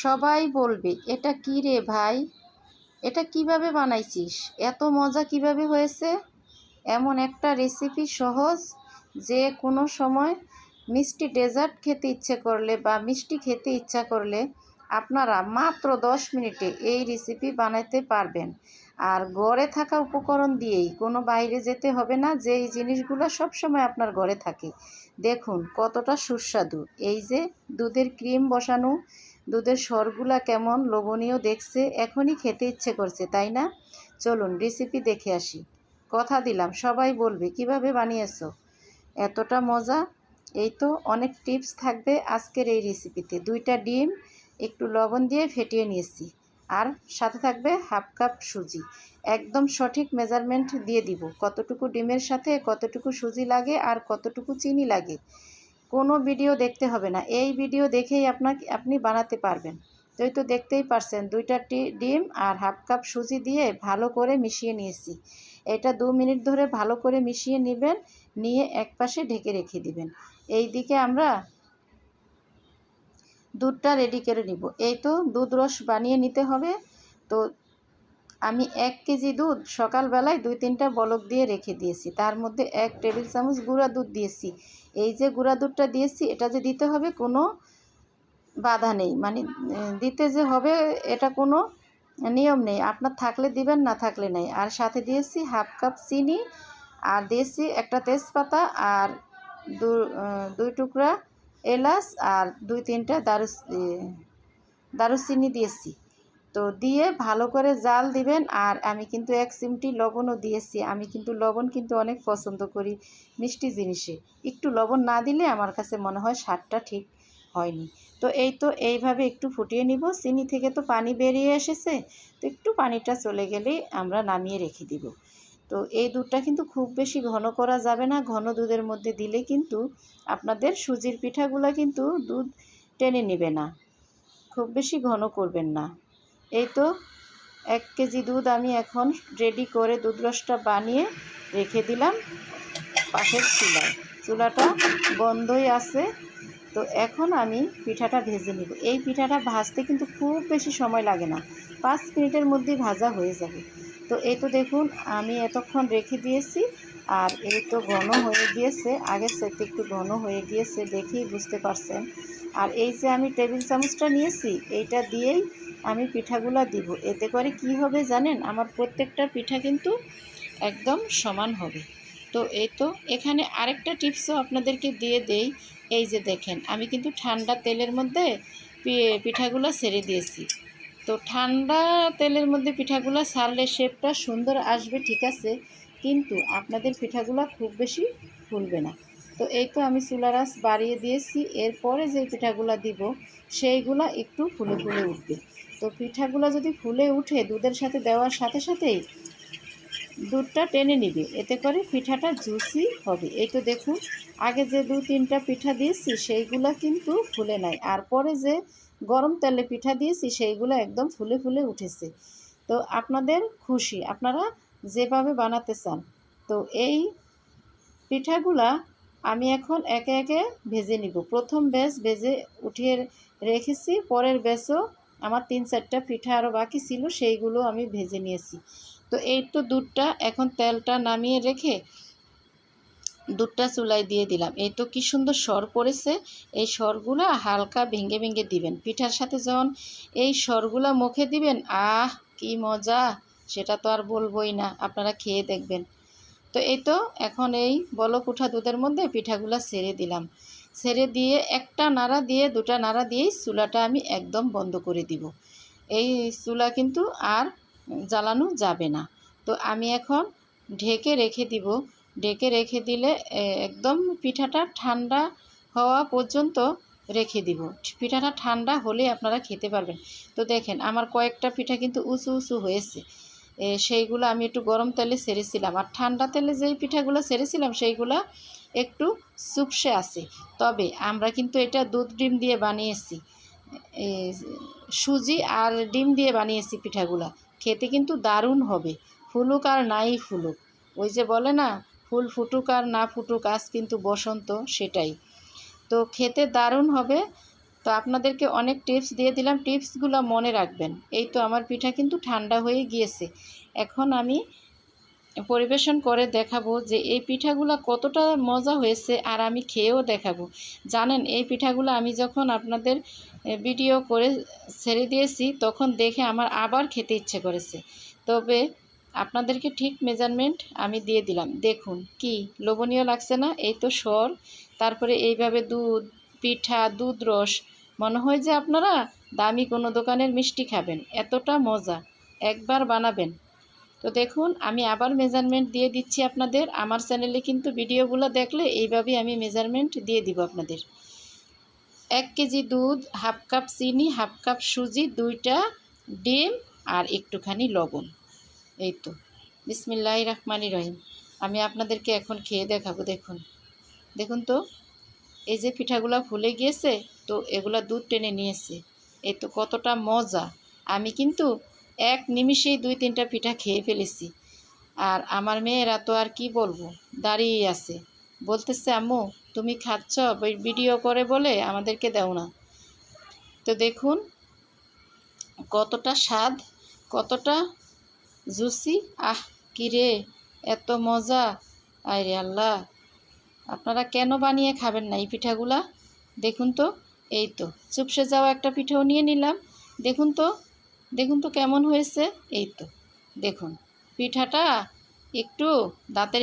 সবাই বলবে, এটা কি রে ভাই? এটা কীভাবে বানাইছিস? এত মজা কীভাবে হয়েছে? এমন একটা রেসিপি সহজ যে কোনো সময় মিষ্টি ডেজার্ট খেতে ইচ্ছে করলে বা মিষ্টি খেতে ইচ্ছা করলে আপনারা মাত্র দশ মিনিটে এই রেসিপি বানাতে পারবেন। আর ঘরে থাকা উপকরণ দিয়েই কোনো বাইরে যেতে হবে না, যে এই জিনিসগুলো সবসময় আপনার ঘরে থাকে। দেখুন কতটা সুস্বাদু। এই যে দুধের ক্রিম বসানো দুধের স্বরগুলা কেমন লোভনীয় দেখছে, এখনই খেতে ইচ্ছে করছে, তাই না? চলুন রেসিপি দেখে আসি। কথা দিলাম, সবাই বলবে, কীভাবে বানিয়েছো? এতটা মজা? এই তো অনেক টিপস থাকবে আজকের এই রেসিপিতে দুইটা ডিম, একটু লবণ দিয়ে ফেটিয়ে নিয়েছি। আর সাথে থাকবে হাফ কাপ সুজি। একদম সঠিক মেজারমেন্ট দিয়ে দিব, কতটুকু ডিমের সাথে কতটুকু সুজি লাগে আর কতটুকু চিনি লাগে। কোনো ভিডিও দেখতে হবে না। এই ভিডিও দেখেই আপনাকে, আপনি বানাতে পারবেন। তো তো দেখতেই পারছেন, দুইটা ডিম আর হাফ কাপ সুজি দিয়ে ভালো করে মিশিয়ে নিয়েছি। এটা দু মিনিট ধরে ভালো করে মিশিয়ে নেবেন, নিয়ে এক পাশে ঢেকে রেখে দিবেন। এই দিকে আমরা দুধটা রেডি করে নিব। এই তো দুধ রস বানিয়ে নিতে হবে। তো আমি এক কেজি দুধ সকালবেলায় দুই তিনটা বলক দিয়ে রেখে দিয়েছি। তার মধ্যে এক টেবিল চামচ গুঁড়া দুধ দিয়েছি। এই যে গুঁড়া দুধটা দিয়েছি, এটা যে দিতে হবে কোনো বাধা নেই। মানে দিতে যে হবে, এটা কোনো নিয়ম নেই। আপনার থাকলে দিবেন, না থাকলে নেই। আর সাথে দিয়েছি হাফ কাপ চিনি, আর দিয়েছি একটা তেজপাতা আর দুই টুকরা এলাচ আর দুই তিনটা দারু দারুচিনি দিয়েছি। তো দিয়ে ভালো করে জাল দিবেন আর আমি কিন্তু এক চিমটি লবণও দিয়েছি। আমি কিন্তু লবণ কিন্তু অনেক পছন্দ করি মিষ্টি জিনিসে। একটু লবণ না দিলে আমার কাছে মনে হয় স্বাদটা ঠিক হয়নি। তো এই তো এইভাবে একটু ফুটিয়ে নিব। চিনি থেকে তো পানি বেরিয়ে এসেছে। তো একটু পানিটা চলে গেলেই আমরা নামিয়ে রেখে দিব। তো এই দুধটা কিন্তু খুব বেশি ঘন করা যাবে না। ঘন দুধের মধ্যে দিলে কিন্তু আপনাদের সুজির পিঠাগুলো কিন্তু দুধ টেনে নেবে না। খুব বেশি ঘন করবেন না। এই তো, এক কেজি দুধ আমি এখন রেডি করে দুধ রসটা বানিয়ে রেখে দিলাম পাশের চুলায়। চুলাটা বন্ধই আছে, তো এখন আমি পিঠাটা ভেজে নিব। এই পিঠাটা ভাজতে কিন্তু খুব বেশি সময় লাগে না, পাঁচ মিনিটের মধ্যেই ভাজা হয়ে যাবে। তো এই তো দেখুন, আমি এতক্ষণ রেখে দিয়েছি আর এই তো ঘন হয়ে গিয়েছে আগের সাথে একটু ঘন হয়ে গিয়েছে দেখেই বুঝতে পারছেন। আর এই যে আমি টেবিল চামচটা নিয়েছি, এইটা দিয়েই আমি পিঠাগুলা দিব। এতে করে কি হবে জানেন? আমার প্রত্যেকটা পিঠা কিন্তু একদম সমান হবে। তো এই তো এখানে আরেকটা টিপসও আপনাদেরকে দিয়ে দেই। এই যে দেখেন, আমি কিন্তু ঠান্ডা তেলের মধ্যে পিঠাগুলো ছেড়ে দিয়েছি। তো ঠান্ডা তেলের মধ্যে পিঠাগুলো ছাড়লে শেপটা সুন্দর আসবে, ঠিক আছে? কিন্তু আপনাদের পিঠাগুলো খুব বেশি ফুলবে না। তো এই তো আমি চুলারাস বাড়িয়ে দিয়েছি, এরপরে যে পিঠাগুলো দিব, সেইগুলো একটু ফুলে ফুলে উঠবে। তো পিঠাগুলো যদি ফুলে উঠে, দুধের সাথে দেওয়ার সাথে সাথেই দুধটা টেনে নিবে, এতে করে পিঠাটা জুসি হবে। এই তো দেখুন, আগে যে দু তিনটা পিঠা দিয়েছি, সেইগুলো কিন্তু ফুলে নাই। আর পরে যে গরম তেলে পিঠা দিয়েছি, সেইগুলো একদম ফুলে ফুলে উঠেছে। তো আপনাদের খুশি, আপনারা যেভাবে বানাতে চান। তো এই পিঠাগুলা আমি এখন একে একে ভেজে নিব। প্রথম ব্যাস ভেজে উঠিয়ে রেখেছি, পরের ব্যাসও আমার তিন চারটা পিঠা আরও বাকি ছিল, সেইগুলো আমি ভেজে নিয়েছি। তো এই তো দুধটা এখন তেলটা নামিয়ে রেখে দুধটা চুলায় দিয়ে দিলাম। এই তো কী সুন্দর সর পড়েছে। এই সরগুলো হালকা ভেঙে ভেঙে দিবেন। পিঠার সাথে যখন এই সরগুলো মুখে দিবেন, আহ, কি মজা! সেটা তো আর বলবোই না, আপনারা খেয়ে দেখবেন। তো এই তো এখন এই বলক উঠা দুধের মধ্যে পিঠাগুলো সেরে দিলাম। সেরে দিয়ে একটা নাড়া দিয়ে, দুটা নাড়া দিয়েই চুলাটা আমি একদম বন্ধ করে দিব। এই চুলা কিন্তু আর জ্বালানো যাবে না। তো আমি এখন ঢেকে রেখে দিব। ঢেকে রেখে দিলে একদম পিঠাটা ঠান্ডা হওয়া পর্যন্ত রেখে দিব। পিঠাটা ঠান্ডা হলে আপনারা খেতে পারবেন। তো দেখেন, আমার কয়েকটা পিঠা কিন্তু উঁচু উঁচু হয়েছে। সেইগুলো আমি একটু গরম তেলে সেরেছিলাম। আর ঠান্ডা তেলে যেই পিঠাগুলো সেরেছিলাম, সেইগুলো একটু চুপসে আছে। তবে আমরা কিন্তু এটা দুধ ডিম দিয়ে বানিয়েছি। সুজি আর ডিম দিয়ে বানিয়েছি পিঠাগুলা। খেতে কিন্তু দারুণ হবে। ফুলুক আর নাই ফুলুক। ওই যে বলে না, ফুল ফুটুক আর না ফুটুক, আজ কিন্তু বসন্ত, সেটাই। তো খেতে দারুণ হবে। তো আপনাদেরকে অনেক টিপস দিয়ে দিলাম। টিপসগুলো মনে রাখবেন। এই তো আমার পিঠা কিন্তু ঠান্ডা হয়ে গিয়েছে। এখন আমি পরিবেশন করে দেখাবো যে এই পিঠাগুলো কতটা মজা হয়েছে আর আমি খেয়েও দেখাবো। জানেন, এই পিঠাগুলো আমি যখন আপনাদের ভিডিও করে ছেড়ে দিয়েছি, তখন দেখে আমার আবার খেতে ইচ্ছে করেছে। তবে আপনাদেরকে ঠিক মেজারমেন্ট আমি দিয়ে দিলাম। দেখুন, কি লোভনীয় লাগছে না? এই তো সর। তারপরে এইভাবে দুধ পিঠা দুধ রস মনে হয় যে আপনারা দামি কোনো দোকানের মিষ্টি খাবেন, এতটা মজা, একবার বানাবেন। তো দেখুন, আমি আবার মেজারমেন্ট দিয়ে দিচ্ছি আপনাদের, আমার চ্যানেলে কিন্তু ভিডিওগুলো দেখলে এইভাবেই আমি মেজারমেন্ট দিয়ে দিব আপনাদের। এক কেজি দুধ, হাফ কাপ চিনি, হাফ কাপ সুজি, দুইটা ডিম আর একটুখানি লবণ। এই তো বিসমিল্লাহ রহমানি রহিম। আমি আপনাদেরকে এখন খেয়ে দেখাবো, দেখুন। দেখুন তো এই যে পিঠাগুলো ফুলে গিয়েছে, তো এগুলা দুধ টেনে নিয়েছে। এই তো কতটা মজা। আমি কিন্তু এক নিমিষেই দুই তিনটা পিঠা খেয়ে ফেলেছি। আর আমার মেয়েরা তো আর কি বলব দাঁড়িয়ে আছে। বলতেছে, আম্মু, তুমি খাচ্ছ? ভিডিও করে বলে আমাদেরকে দাও না। তো দেখুন, কতটা স্বাদ, কতটা জুসি। আহ, কি রে, এত মজা। আরে আল্লাহ আপনারা কেন বানিয়ে খাবেন না এই পিঠাগুলা? দেখুন তো, এই তো, চুপসে যাওয়া একটা পিঠাও নিয়ে নিলাম। দেখুন তো দেখুন তো কেমন হয়েছে। এই তো, দেখুন, পিঠাটা একটু দাঁতের